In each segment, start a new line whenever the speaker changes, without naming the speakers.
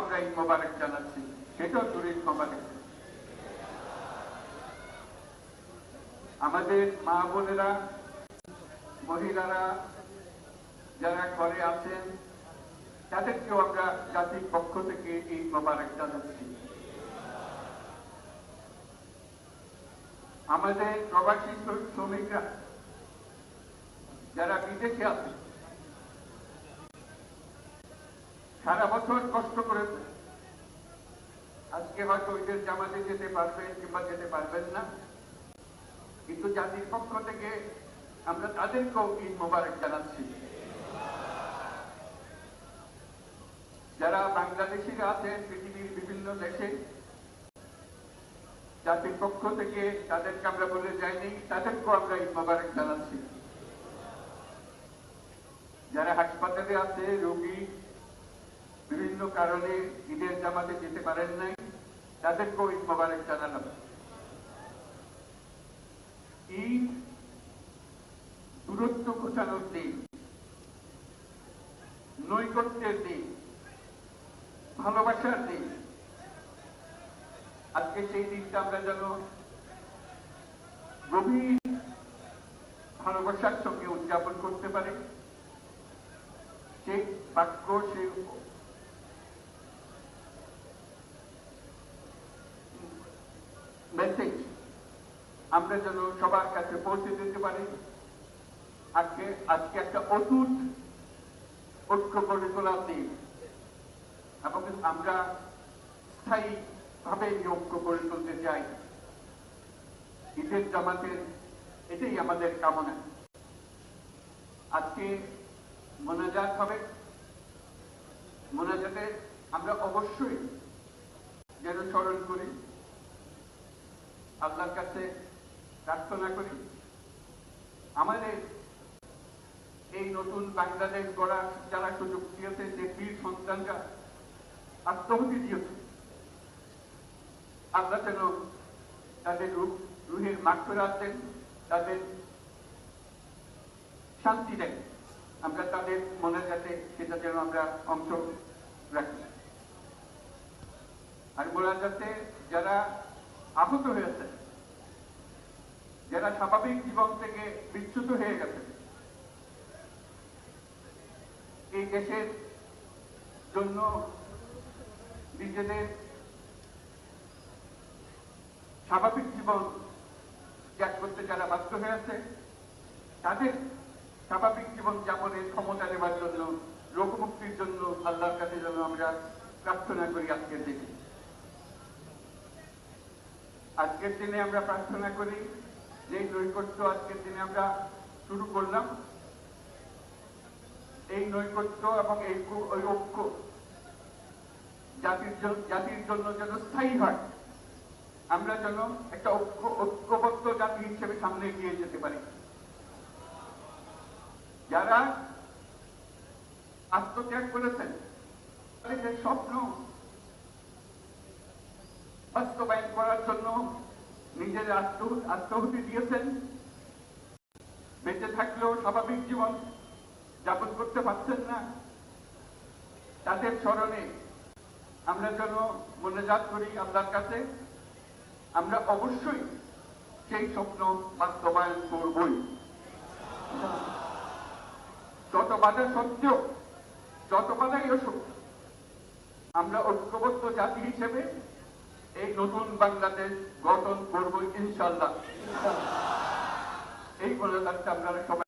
আমরা এই মোবারক জানাচ্ছি। সেটাও মোবারক। আমাদের মা বোনেরা, মহিলারা যারা ঘরে আছেন, তাদেরকেও আমরা জাতির পক্ষ থেকে এই মোবারক জানাচ্ছি। আমাদের প্রবাসী শ্রমিকরা, যারা বিদেশে আছে সারা বছর কষ্ট করেছে। আজকে হয়তো ওইদের জামাতে যেতে পারবেন কিংবা যেতে পারবেন না। কিন্তু জাতির পক্ষ থেকে আমরা তাদেরকেও ঈদ মোবারক জানাচ্ছি। যারা বাংলাদেশিরা আছেন পৃথিবীর বিভিন্ন দেশে, জাতির পক্ষ থেকে তাদেরকে আমরা বলে যাইনি, তাদেরকেও আমরা ঈদ মোবারক জানাচ্ছি। যারা হাসপাতালে আছে, রোগী বিভিন্ন কারণে ঈদের জামাতে যেতে পারেন নাই। তাদেরকেও ঈদ মোবারক জানালাম। ঈদ দূরত্ব ঘোষানোর দিন, নৈকট্যের দিন, ভালোবাসার দিন। আজকে সেই দিনটা আমরা যেন গভীর ভালোবাসার সঙ্গে উদযাপন করতে পারি। সেই বাক্য, সেই মেসেজ, আমরা যেন সবার কাছে পৌঁছে দিতে পারি। আজকে আজকে একটা অটুট ঐক্য গড়ে তোলার দিন এবং আমরা স্থায়ী ভাবে ঐক্য গড়ে তুলতে চাই। ঈদের জামাতের এটাই আমাদের কামনা। আজকে মোনাজাত হবে। মোনাজাতে আমরা অবশ্যই যেন স্মরণ করি। আল্লাহর কাছে প্রার্থনা করি, আমাদের এই নতুন বাংলাদেশ গড়ার যারা সুযোগ দিয়েছে, যে বীর সন্তানরা আত্মহতি দিয়েছে আল্লাহ যেন তাদের রুহের মাঠফেরাত দেন তাদের শান্তি দেন। আমরা তাদের মনে যাতে সেটা যেন আমরা অংশ রাখি। আর মোনাজাতে যারা আহত হয়েছে। যারা স্বাভাবিক জীবন থেকে বিচ্যুত হয়ে গেছে। এই দেশের জন্য নিজেদের স্বাভাবিক জীবন ত্যাগ করতে যারা বাধ্য হয়েছে, তাদের স্বাভাবিক জীবন যাপনের ক্ষমতা নেবার জন্য রোগ মুক্তির জন্য আল্লাহর কাছে যেন আমরা প্রার্থনা করি আজকের দিনে। আজকের দিনে আমরা প্রার্থনা করি যে নৈকট্য আজকের দিনে আমরা শুরু করলাম, এই নৈকট্য এবং এই ঐক্য জাতির জাতির জন্য যেন স্থায়ী হয়, আমরা যেন একটা ঐক্য, ঐক্যবদ্ধ জাতি হিসেবে সামনে এগিয়ে যেতে পারি। যারা আত্মত্যাগ করেছেন, তাদের স্বপ্ন বাস্তবায়ন করার জন্য নিজের আত্ম- আত্মাহুতি দিয়েছেন। বেঁচে থাকলেও স্বাভাবিক জীবন যাপন করতে পারছেন না। তাদের স্মরণে আমরা যেন মনোজাত করি আল্লাহর কাছে, আমরা অবশ্যই সেই স্বপ্ন বাস্তবায়ন করবই। যত বাধা সত্ত্বেও, যত বাধাই আসুক, আমরা ঐক্যবদ্ধ জাতি হিসেবে এই নতুন বাংলাদেশ গঠন করব ইনশাল্লাহ। এই বলে আপনারা সবাই।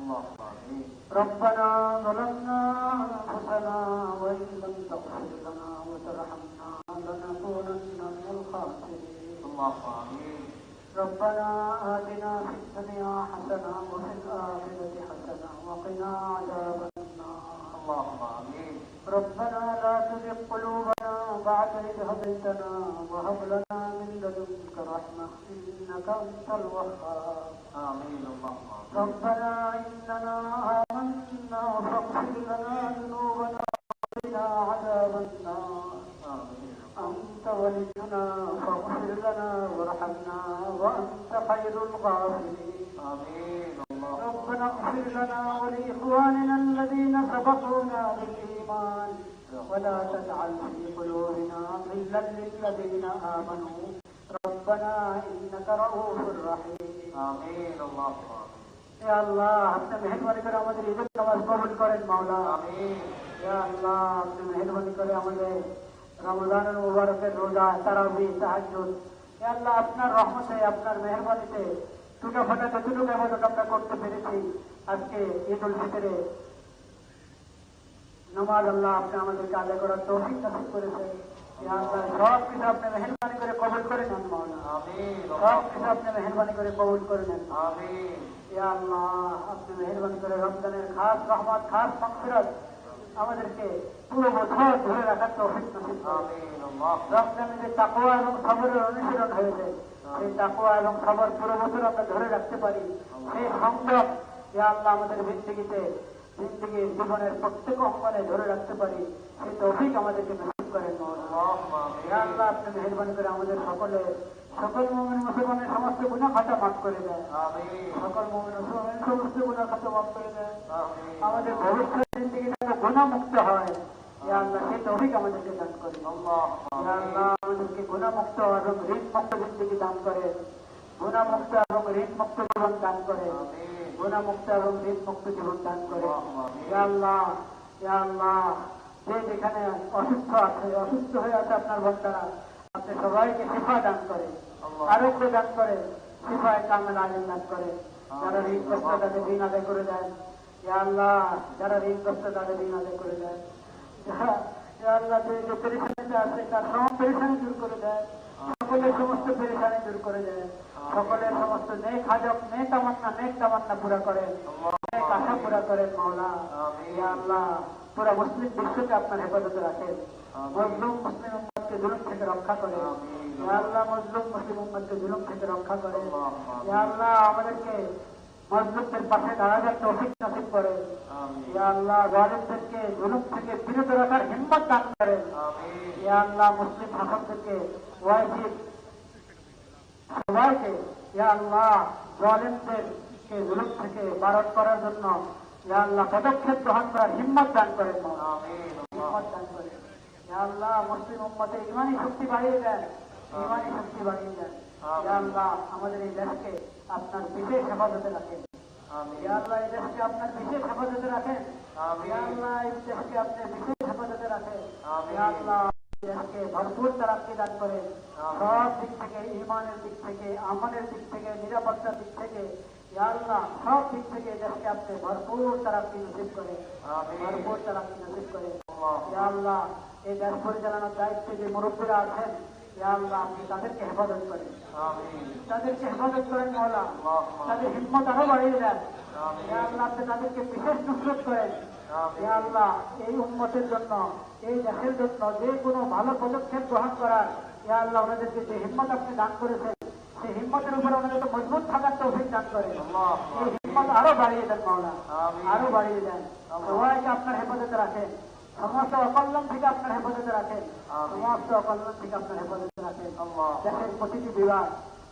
آمين
ربنا ظلمنا أنفسنا وإن لم تغفر لنا وترحمنا لنكونن من الخاسرين. ربنا آتنا في الدنيا حسنة وفي الآخرة حسنة وقنا عذاب النار.
اللهم آمين.
ربنا لا تزغ قلوبنا إذ هديتنا وهب لنا من لدنك رحمة إنك أنت الوهاب
آمين اللهم
ربنا إننا آمنا فاغفر لنا ذنوبنا وقنا عذاب النار أنت ولينا فاغفر لنا وارحمنا وأنت خير الغافرين
آمين
ربنا اغفر لنا ولإخواننا الذين سبقونا بالإيمان. ولا تجعل في قلوبنا غلا للذين آمنوا ربنا إنك رؤوف رحيم
آمين اللهم آمين
يا الله আপনি মেহরবানি করে আমাদের ঈদের নামাজ কবুল করেন মাওলা
آمين
ইয়া আল্লাহ আপনি মেহরবানি করে আমাদের রমজানের মুবারকের রোজা তারাবি তাহাজ্জুদ ইয়া আল্লাহ আপনার রহমতে আপনার মেহরবানিতে টুকা ফাটা যতটুকু আবাদত আমরা করতে পেরেছি আজকে ঈদ উল ফিতরে নমাজ আল্লাহ আপনি আমাদেরকে আদায় করার তৌফিক দান। করেছেন আমাদেরকে পুরো বছর ধরে রাখার তাকুয়া এবং অনুশীলন হয়েছে সেই তাকুয়া এবং পুরো বছর আমরা ধরে রাখতে পারি। সেই সংযোগ আল্লাহ আমাদের ভিত্তিতে জিন্দিগির জীবনের প্রত্যেক অঙ্গনে ধরে রাখতে পারি। সেই তফিক আমাদেরকে নসিব করেন আল্লাহ আপনি মেহরবানি করে আমাদের সকলে সকল মোমেন মুসলমানের সমস্ত গুণা খাতা মাফ করে দেয় সকল মোমেন মুসলমানের সমস্ত গুণা খাতা মাফ করে দেয় আমাদের ভবিষ্যৎ জিন্দিগিটা গুণা মুক্ত হয়। আমাদেরকে দান করে গুণামুক্ত এবং ঋণ এবং ঋণ মুক্ত জীবন দান করে গুণামুক্ত এবং ঋণমুক্ত জীবন দান করে যে যেখানে অসুস্থ আছে অসুস্থ হয়ে আছে আপনার ভক্তারা আপনি সবাইকে শিফা দান করে আরোগ্য দান করে শিফায় কামেল আলিম দান করে যারা ঋণ তাদের ঋণ আদায় করে দেন। আল্লাহ যারা ঋণ করছে তাদের ঋণ আদায় করে দেন। আল্লাহ যে পরিশানিতে আছে তার সব পরিশানি দূর করে সকলের সমস্ত পেরেশানি দূর করে দেয়। সকলের সমস্ত নেক হাজক নেক তামান্না নেক তামান্না পুরা করেন নেক আশা পুরা করেন মাওলা। আল্লাহ পুরা মুসলিম বিশ্বকে আপনার হেফাজতে রাখেন। মজলুম মুসলিম উম্মতকে জুলুম থেকে রক্ষা করে। আল্লাহ মজলুম মুসলিম উম্মতকে জুলুম থেকে রক্ষা করে। আল্লাহ আমাদেরকে মজলুমদের পাশে দাঁড়াবার তৌফিক নসিব করে। আল্লাহ গরিবদেরকে জুলুম থেকে বিরত রাখার হিম্মত দান করেন। আল্লাহ মুসলিম শাসকদেরকে ওয়াইসির সবাইকে ইয়া আল্লাহ জলেনদেরকে জুলুম থেকে বারত করার জন্য ইয়া আল্লাহ পদক্ষেপ গ্রহণ করার হিম্মত দান করেন হিম্মত দান করেন। ইয়া আল্লাহ মুসলিম উম্মতে ইমানি শক্তি বাড়িয়ে দেন ইমানি শক্তি বাড়িয়ে দেন। ইয়া আল্লাহ আমাদের এই দেশকে আপনার বিশেষ হেফাজতে রাখেন। ইয়া আল্লাহ আপনার বিশেষ হেফাজতে রাখেন। ইয়া আল্লাহ এই দেশকে আপনার বিশেষ হেফাজতে রাখেন। ইয়া তাকে ভরপুর তারাক্কি দান করে। সব দিক থেকে ইমানের দিক থেকে আমলের দিক থেকে নিরাপত্তার দিক থেকে সব দিক থেকে দেশকে আপনি ভরপুর তারাক্কি নসিব
করে।
ভরপুর তারাক্কি নসিব করে। আল্লাহ। এই দেশ পরিচালনার দায়িত্বে যে মুরব্বীরা আছেন আল্লাহ আপনি তাদেরকে হেফাজত করেন। তাদেরকে হেফাজত করেন মৌলা। তাদের হিম্মত আরও বাড়িয়ে দেন। আল্লাহ আপনি তাদেরকে বিশেষ নুসরত করেন। আল্লাহ এই উন্মতের জন্য এই দেশের জন্য যে কোনো ভালো পদক্ষেপ গ্রহণ করার ইয়া আল্লাহ ওনাদেরকে যে হিম্মত আপনি দান করেছেন সেই হিম্মতের উপরে ওনাদেরকে মজবুত থাকার তৌফিক দান করেন। এই হিম্মত আরও বাড়িয়ে দেন মাওলা। আরও বাড়িয়ে দেন। সবাইকে আপনার হেফাজতে রাখেন সমস্ত অকল্যাণ থেকে আপনার হেফাজতে রাখেন সমস্ত অকল্যাণ থেকে আপনার হেফাজতে রাখেন। দেশের প্রতিটি বিভাগ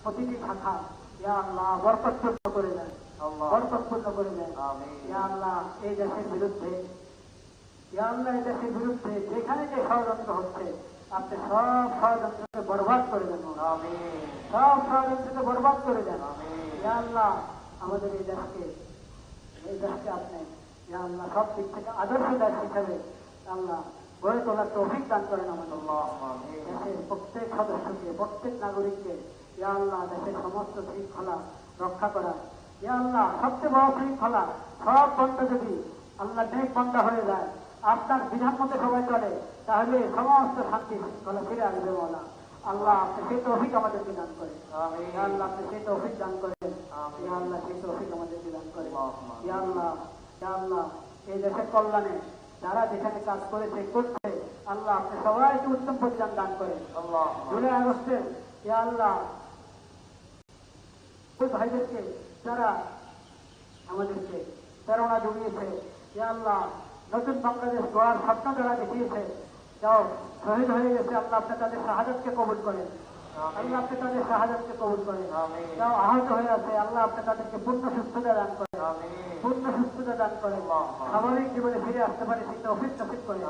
প্রতিটি শাখা ইয়া আল্লাহ বরকত করে দেন। বরকতপূর্ণ করে দেন আল্লাহ এই দেশের বিরুদ্ধে আল্লাহ এই দেশের বিরুদ্ধে যেখানে যে ষড়যন্ত্র হচ্ছে আপনি সব ষড়যন্ত্রকে বরবাদ করে দেন। সব ষড়যন্ত্রকে বরবাদ করে দেন। আল্লাহ আমাদের এই দেশকে এই দেশকে আপনি আল্লাহ সব দিক থেকে আদর্শ দেশ হিসাবে আল্লাহ গড়ে তোলার তৌফিক দান করেন আমাদের দেশের প্রত্যেক সদস্যকে প্রত্যেক নাগরিককে ইয়া আল্লাহ দেশের সমস্ত শৃঙ্খলা রক্ষা করা আল্লাহ সবচেয়ে বড় শৃঙ্খলা সব বন্ধ যদি আল্লাহ নেক বন্ধ হয়ে যায় আপনার বিধান মতো সবাই চলে তাহলে সমস্ত শান্তি শৃঙ্খলা ফিরে আসবে বলা আল্লাহ আপনি সেই তৌফিক আমাদেরকে দান ইয়া আল্লাহ আপনি সেই তৌফিক দান করেন ইয়া আল্লাহ সেই তৌফিক আমাদেরকে দান। ইয়া আল্লাহ ইয়া আল্লাহ এই দেশের কল্যাণে যারা যেখানে কাজ করেছে করছে আল্লাহ আপনি সবাইকে উত্তম প্রতিদান দান করেন জুলাই আগস্টে ইয়া আল্লাহ ওই ভাইদেরকে যারা আমাদেরকে প্রেরণা জুগিয়েছে ইয়া আল্লাহ নতুন বাংলাদেশ গড়ার স্বপ্ন যারা দেখিয়েছে। যাও শহীদ হয়ে গেছে আল্লাহ আপনি তাদের শাহাদাতকে কবুল করেন। আল্লাহ আপনি তাদের শাহাদাতকে কবুল করেন। যাও আহত হয়ে আছে আল্লাহ আপনি তাদেরকে পূর্ণ সুস্থতা দান করেন। পূর্ণ সুস্থতা দান করেন। স্বাভাবিক জীবনে ফিরে আসতে পারে সেই তৌফিক নসিব করে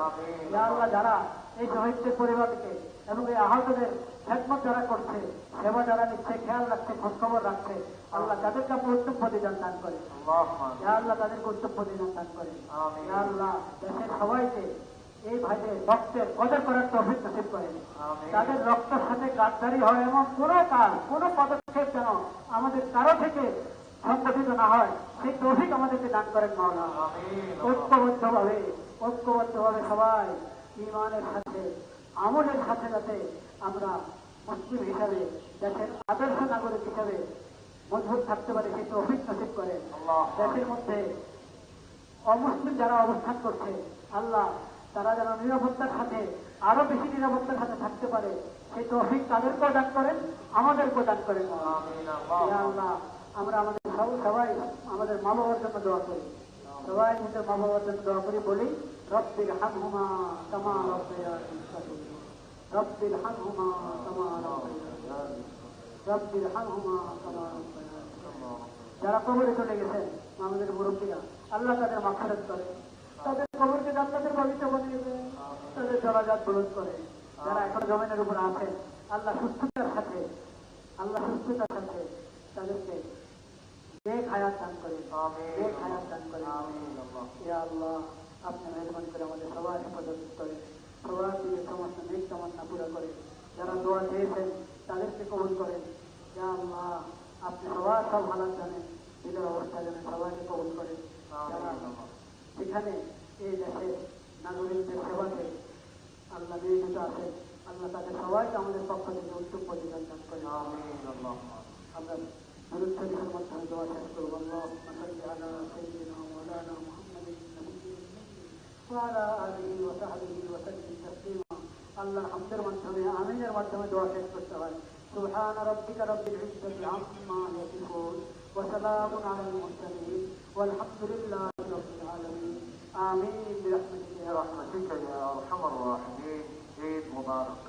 আল্লাহ যারা এই শহীদদের পরিবারকে এবং এই আহতদের খেদমত যারা করছে সেবা যারা নিচ্ছে খেয়াল রাখছে খোঁজখবর রাখছে আল্লাহ তাদেরকে আপনি উত্তম প্রতিদান দান করে
আল্লাহ
ইয়া আল্লাহ তাদেরকে উত্তম প্রতিদান দান করে ইয়া আল্লাহ দেশের সবাইকে এই ভাইদের রক্তের কদর করার তৌফিক নসিব করেন। তাদের রক্তের সাথে গাদ্দারি হয় এমন কোনো কাজ কোনো পদক্ষেপ যেন আমাদের কারও থেকে সংগঠিত না হয় সেই তৌফিক আমাদেরকে দান করেন মাওলা
আমিন।
ঐক্যবদ্ধভাবে ঐক্যবদ্ধভাবে সবাই ইমানের সাথে আমলের সাথে সাথে আমরা মুসলিম হিসাবে দেশের আদর্শ নাগরিক হিসাবে মজবুত থাকতে পারে সেই তৌফিক নসিব করে। দেশের মধ্যে অমুসলিম যারা অবস্থান করছে আল্লাহ তারা যেন নিরাপত্তার সাথে আরও বেশি নিরাপত্তার সাথে থাকতে পারে সেই তৌফিক তাদেরকেও দান করেন আমাদেরকেও দান করেন।
আল্লাহ
আমরা আমাদের সব সবাই আমাদের মা বাবার জন্য দোয়া করি। সবাই নিজের মা বাবার জন্য দোয়া করি বলি রব্বির হামহুমা কামা রব্বায়ানি সগীরা রব্বির হামহুমা কামা রব্বায়ানি রব্বির হামহুমা কামা যারা কবরে চলে গেছেন আমাদের মুরব্বীরা আল্লাহ তাদের মাখারত করে। তাদের কবরকে জান্নাতের বাড়িতে বানিয়ে দেয় তাদের জলাজাত বুলন করে। যারা এখন জমিনের উপর আছেন আল্লাহ সুস্থতার সাথে আল্লাহ সুস্থতার সাথে তাদেরকে নেক হায়াত দান করে
আমিন।
নেক হায়াত দান করে
আমিন আল্লাহ।
ইয়া আল্লাহ আপনি মেহরবানি করে আমাদের সবার হেফাজত করে সবার দিকে সমস্ত নেক তামান্না পুরো করে যারা দোয়া চেয়েছেন তাদেরকে কবুল করেন। ইয়া আল্লাহ আপনি সবার সব হালাত জানেন দিলের অবস্থা জানেন সবাইকে কবুল করেন যেখানে এই দেশের নাগরিকদের সেবাতে আল্লাহ নিয়োজিত আছেন। আল্লাহ তাদের সবাইকে আমাদের পক্ষ থেকে উত্তম প্রতিদান দান করেন। আমরা উম্মি ওয়া আলা আলিহি ওয়া সাহবিহি ওয়া সাল্লিম তাসলিমা আল্লাহর হামদের মাধ্যমে আমিনের মাধ্যমে দোয়া শেষ করতে হয় سبحان ربك رب العزة عما يصفون وسلام على المرسلين والحمد لله رب العالمين آمين برحمتك يا رحمة
برحمتك يا ارحم الراحمين عيد مبارك